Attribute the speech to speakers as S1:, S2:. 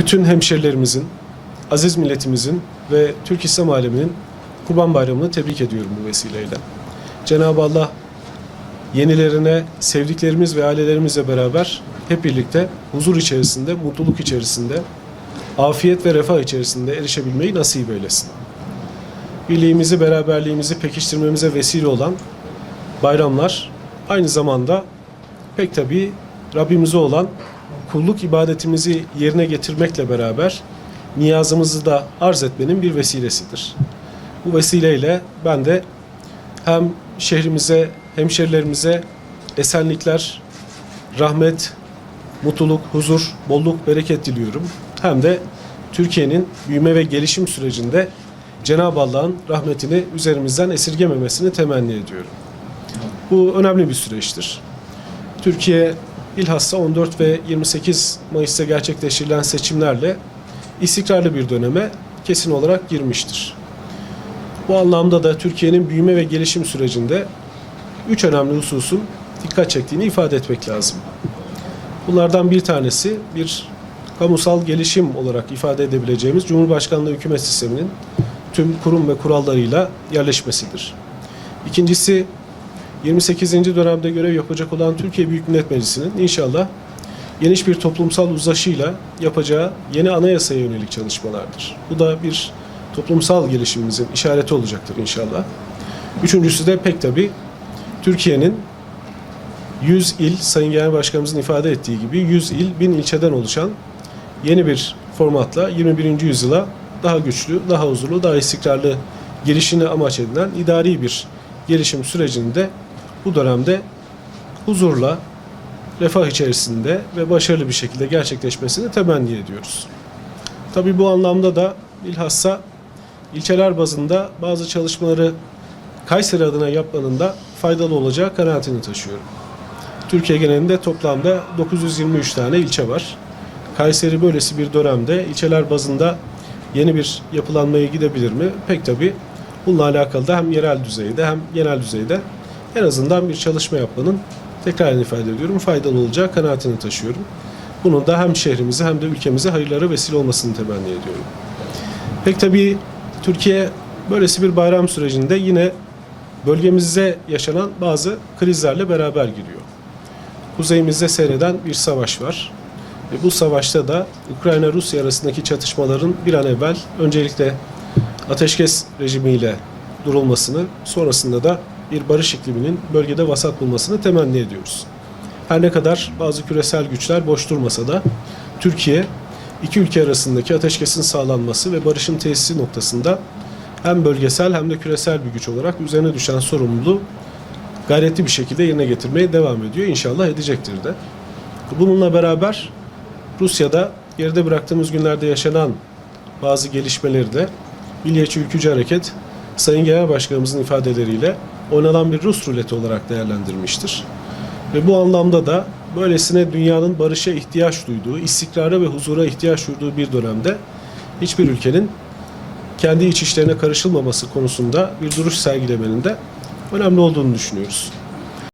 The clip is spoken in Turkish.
S1: bütün hemşerilerimizin, aziz milletimizin ve Türk İslam aleminin Kurban Bayramı'nı tebrik ediyorum bu vesileyle. Cenab-ı Allah yenilerine sevdiklerimiz ve ailelerimizle beraber hep birlikte huzur içerisinde, mutluluk içerisinde, afiyet ve refah içerisinde erişebilmeyi nasip eylesin. Birliğimizi, beraberliğimizi pekiştirmemize vesile olan bayramlar aynı zamanda pek tabii Rabbimize olan kulluk ibadetimizi yerine getirmekle beraber niyazımızı da arz etmenin bir vesilesidir. Bu vesileyle ben de hem şehrimize, hemşerilerimize esenlikler, rahmet, mutluluk, huzur, bolluk, bereket diliyorum. Hem de Türkiye'nin büyüme ve gelişim sürecinde Cenab-ı Allah'ın rahmetini üzerimizden esirgememesini temenni ediyorum. Bu önemli bir süreçtir. Türkiye bilhassa 14 ve 28 Mayıs'ta gerçekleştirilen seçimlerle istikrarlı bir döneme kesin olarak girmiştir. Bu anlamda da Türkiye'nin büyüme ve gelişim sürecinde üç önemli hususun dikkat çektiğini ifade etmek lazım. Bunlardan bir tanesi bir kamusal gelişim olarak ifade edebileceğimiz Cumhurbaşkanlığı hükümet sisteminin tüm kurum ve kurallarıyla yerleşmesidir. İkincisi 28. dönemde görev yapacak olan Türkiye Büyük Millet Meclisi'nin inşallah geniş bir toplumsal uzlaşıyla yapacağı yeni anayasaya yönelik çalışmalardır. Bu da bir toplumsal gelişimimizin işareti olacaktır inşallah. Üçüncüsü de pek tabi Türkiye'nin 100 il, Sayın Genel Başkanımızın ifade ettiği gibi 100 il, 1000 ilçeden oluşan yeni bir formatla 21. yüzyıla daha güçlü, daha huzurlu, daha istikrarlı girişini amaç edilen idari bir gelişim sürecinde bu dönemde huzurla, refah içerisinde ve başarılı bir şekilde gerçekleşmesini temenni ediyoruz. Tabii bu anlamda da bilhassa ilçeler bazında bazı çalışmaları Kayseri adına yapmanın da faydalı olacağı kanaatini taşıyorum. Türkiye genelinde toplamda 923 tane ilçe var. Kayseri böylesi bir dönemde ilçeler bazında yeni bir yapılanmaya gidebilir mi? Pek tabii bununla alakalı da hem yerel düzeyde hem genel düzeyde en azından bir çalışma yapmanın tekrar ifade ediyorum faydalı olacağı kanaatini taşıyorum. Bunun da hem şehrimize hem de ülkemize hayırlara vesile olmasını temenni ediyorum. Pek tabii Türkiye böylesi bir bayram sürecinde yine bölgemizde yaşanan bazı krizlerle beraber giriyor. Kuzeyimizde seyreden bir savaş var. Ve bu savaşta da Ukrayna-Rusya arasındaki çatışmaların bir an evvel öncelikle ateşkes rejimiyle durulmasını, sonrasında da bir barış ikliminin bölgede vasat bulmasını temenni ediyoruz. Her ne kadar bazı küresel güçler boş durmasa da Türkiye iki ülke arasındaki ateşkesin sağlanması ve barışın tesisi noktasında hem bölgesel hem de küresel bir güç olarak üzerine düşen sorumluluğu gayretli bir şekilde yerine getirmeye devam ediyor. İnşallah edecektir de. Bununla beraber Rusya'da geride bıraktığımız günlerde yaşanan bazı gelişmeleri de Milliyetçi Ülkücü Hareket Sayın Genel Başkanımızın ifadeleriyle oynanan bir Rus ruleti olarak değerlendirmiştir. Ve bu anlamda da böylesine dünyanın barışa ihtiyaç duyduğu, istikrara ve huzura ihtiyaç duyduğu bir dönemde hiçbir ülkenin kendi iç işlerine karışılmaması konusunda bir duruş sergilemenin de önemli olduğunu düşünüyoruz.